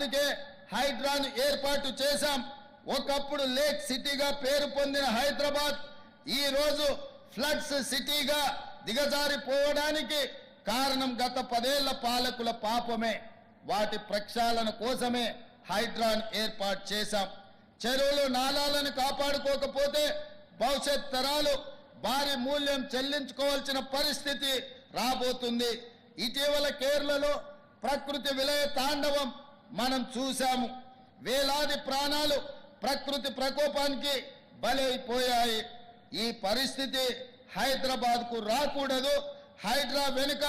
అందుకే హైడ్రాను ఏర్పాటు చేశాం. ఒకప్పుడు లేక్ సిటీగా పేరు పొందిన హైదరాబాద్ ఈ రోజు ఫ్లడ్స్ సిటీగా దిగజారిపోవడానికి కారణం గత పదేళ్ళ పాలకుల పాపమే. వాటి ప్రక్షాళన కోసమే హైడ్రాన్ ఏర్పాటు చేశాం. చెరువులు నాలాలను కాపాడుకోకపోతే భవిష్యత్ తరాలు భారీ మూల్యం చెల్లించుకోవాల్సిన పరిస్థితి రాబోతుంది. ఇటీవల కేరళలో ప్రకృతి విలయ తాండవం మనం చూశాము. వేలాది ప్రాణాలు ప్రకృతి ప్రకోపానికి బలైపోయాయి. ఈ పరిస్థితి హైదరాబాద్కు రాకూడదు. హైడ్రా వెనుక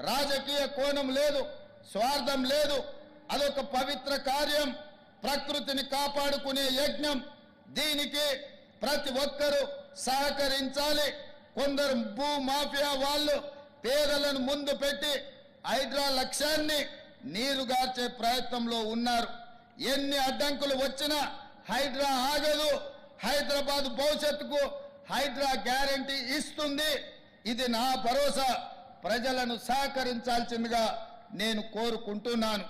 రాజకీయ కోణం లేదు స్వార్థం లేదు. అదొక పవిత్ర కార్యం. ప్రకృతిని కాపాడుకునే యజ్ఞం. దీనికి ప్రతి ఒక్కరూ సహకరించాలి. కొందరు భూ మాఫియా వాళ్ళు పేదలను ముందు పెట్టి హైడ్రా లక్ష్యాన్ని నీరుగార్చే ప్రయత్నంలో ఉన్నారు. ఎన్ని అడ్డంకులు వచ్చినా హైడ్రా ఆగదు. హైదరాబాద్ భవిష్యత్తుకు హైడ్రా గ్యారంటీ ఇస్తుంది. ఇది నా భరోసా. ప్రజలను సహకరించాల్సిందిగా నేను కోరుకుంటున్నాను.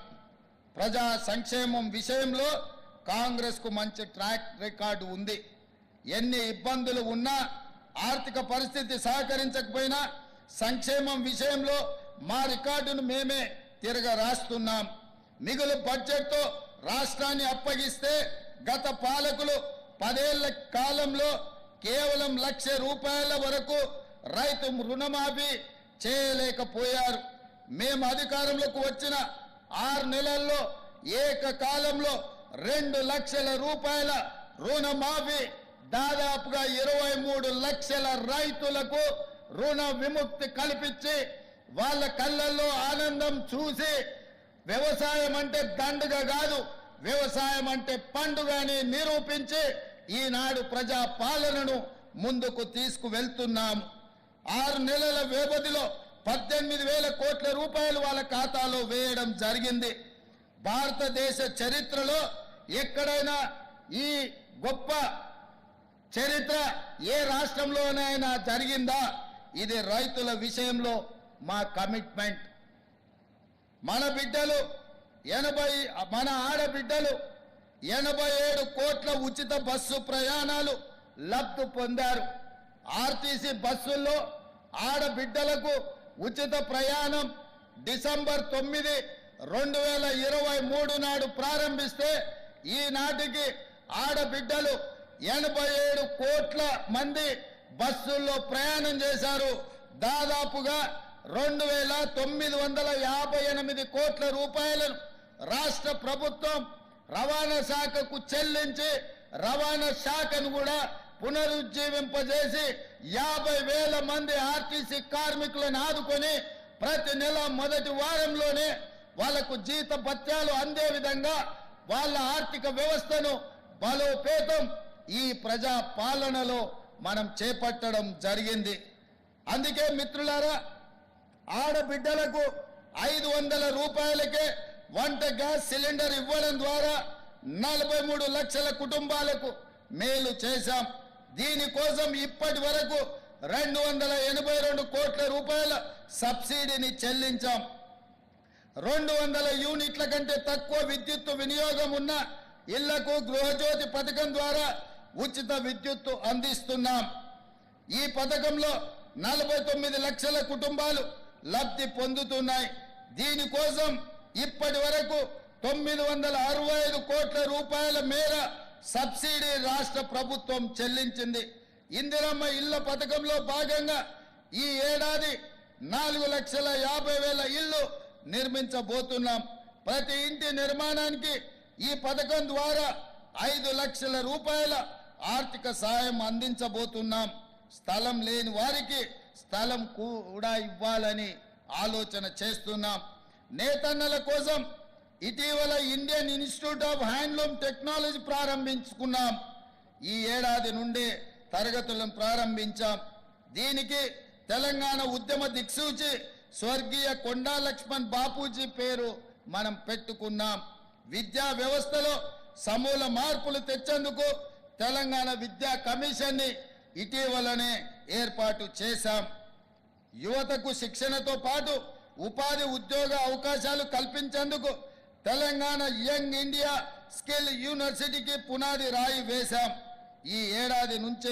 ప్రజా సంక్షేమం విషయంలో కాంగ్రెస్కు మంచి ట్రాక్ రికార్డు ఉంది. ఎన్ని ఇబ్బందులు ఉన్నా ఆర్థిక పరిస్థితి సహకరించకపోయినా సంక్షేమం విషయంలో మా రికార్డును మేమే తిరగ రాస్తున్నాం. మిగులు బడ్జెట్తో రాష్ట్రాన్ని అప్పగిస్తే గత పాలకులు పదేళ్ళ కాలంలో కేవలం లక్ష రూపాయల వరకు రైతు రుణమాఫీ చేయలేకపోయారు. మేము అధికారంలోకి వచ్చిన ఆరు నెలల్లో ఏకకాలంలో రెండు లక్షల రూపాయల రుణమాఫీ దాదాపుగా ఇరవై మూడు లక్షల రైతులకు రుణ విముక్తి కల్పించి వాళ్ళ కళ్ళల్లో ఆనందం చూసి వ్యవసాయం అంటే దండుగ కాదు వ్యవసాయం అంటే పండుగ అని నిరూపించి ఈనాడు ప్రజా పాలనను ముందుకు తీసుకువెళ్తున్నాము ఆరు నెలల వ్యవధిలో పద్దెనిమిది వేల కోట్ల రూపాయలు వాళ్ళ ఖాతాలో వేయడం జరిగింది. భారతదేశ చరిత్రలో ఎక్కడైనా ఈ గొప్ప చరిత్ర ఏ రాష్ట్రంలోనైనా జరిగిందా? ఇది రైతుల విషయంలో మా కమిట్మెంట్. మన బిడ్డలు ఎనభై మన ఆడబిడ్డలు ఎనభై ఏడు కోట్ల ఉచిత బస్సు ప్రయాణాలు లబ్ధి పొందారు. ఆర్టీసీ బస్సుల్లో ఆడబిడ్డలకు ఉచిత ప్రయాణం డిసెంబర్ తొమ్మిది రెండు వేల ఇరవై మూడు నాడు ప్రారంభిస్తే ఈనాటికి ఆడబిడ్డలు ఎనభై ఏడు కోట్ల మంది బస్సుల్లో ప్రయాణం చేశారు. దాదాపుగా రెండు వేల తొమ్మిది వందల యాభై ఎనిమిది కోట్ల రూపాయలను రాష్ట్ర ప్రభుత్వం రవాణా శాఖకు చెల్లించి రవాణా శాఖను కూడా పునరుజ్జీవింపజేసి యాభై వేల మంది ఆర్టీసీ కార్మికులను ఆదుకొని ప్రతి నెల మొదటి వారంలోనే వాళ్ళకు జీత భత్యాలు అందే విధంగా వాళ్ళ ఆర్థిక వ్యవస్థను బలోపేతం ఈ ప్రజా పాలనలో మనం చేపట్టడం జరిగింది. అందుకే మిత్రులారా ఆడబిడ్డలకు ఐదు వందల రూపాయలకే వంట గ్యాస్ సిలిండర్ ఇవ్వడం ద్వారా నలభై మూడు లక్షల కుటుంబాలకు మేలు చేశాం. దీనికోసం ఇప్పటి వరకు రెండు వందల ఎనభై రెండు కోట్ల రూపాయల సబ్సిడీని చెల్లించాం. రెండు వందల యూనిట్ల కంటే తక్కువ విద్యుత్తు వినియోగం ఉన్న ఇళ్ళకు గృహజ్యోతి పథకం ద్వారా ఉచిత విద్యుత్తు అందిస్తున్నాం. ఈ పథకంలో నలభై తొమ్మిది లక్షల కుటుంబాలు లబ్ధి పొందుతున్నాయి. దీనికోసం ఇప్పటి వరకు తొమ్మిది వందల అరవై ఐదు కోట్ల రూపాయల మేర సబ్సిడీ రాష్ట్ర ప్రభుత్వం చెల్లించింది. ఇందిరమ్మ ఇళ్ళ పథకంలో భాగంగా ఈ ఏడాది నాలుగు లక్షల యాభై వేల ఇళ్ళు నిర్మించబోతున్నాం. ప్రతి ఇంటి నిర్మాణానికి ఈ పథకం ద్వారా ఐదు లక్షల రూపాయల ఆర్థిక సాయం అందించబోతున్నాం. స్థలం లేని వారికి స్థలం కూడా ఇవ్వాలని ఆలోచన చేస్తున్నాం. నేతన్నల కోసం ఇటీవల Indian Institute of Handloom Technology ప్రారంభించుకున్నాం. ఈ ఏడాది నుండి తరగతులను ప్రారంభించాం. దీనికి తెలంగాణ ఉద్యమ దిక్సూచి స్వర్గీయ కొండా లక్ష్మణ్ బాపూజీ పేరు మనం పెట్టుకున్నాం. విద్యా వ్యవస్థలో సమూల మార్పులు తెచ్చేందుకు తెలంగాణ విద్యా కమిషన్ని ఇటీవలనే ఏర్పాటు చేశాం. యువతకు శిక్షణతో పాటు ఉపాధి ఉద్యోగ అవకాశాలు కల్పించేందుకు తెలంగాణ యంగ్ ఇండియా స్కిల్ యూనివర్సిటీకి పునాది రాయి వేశాం. ఈ ఏడాది నుంచే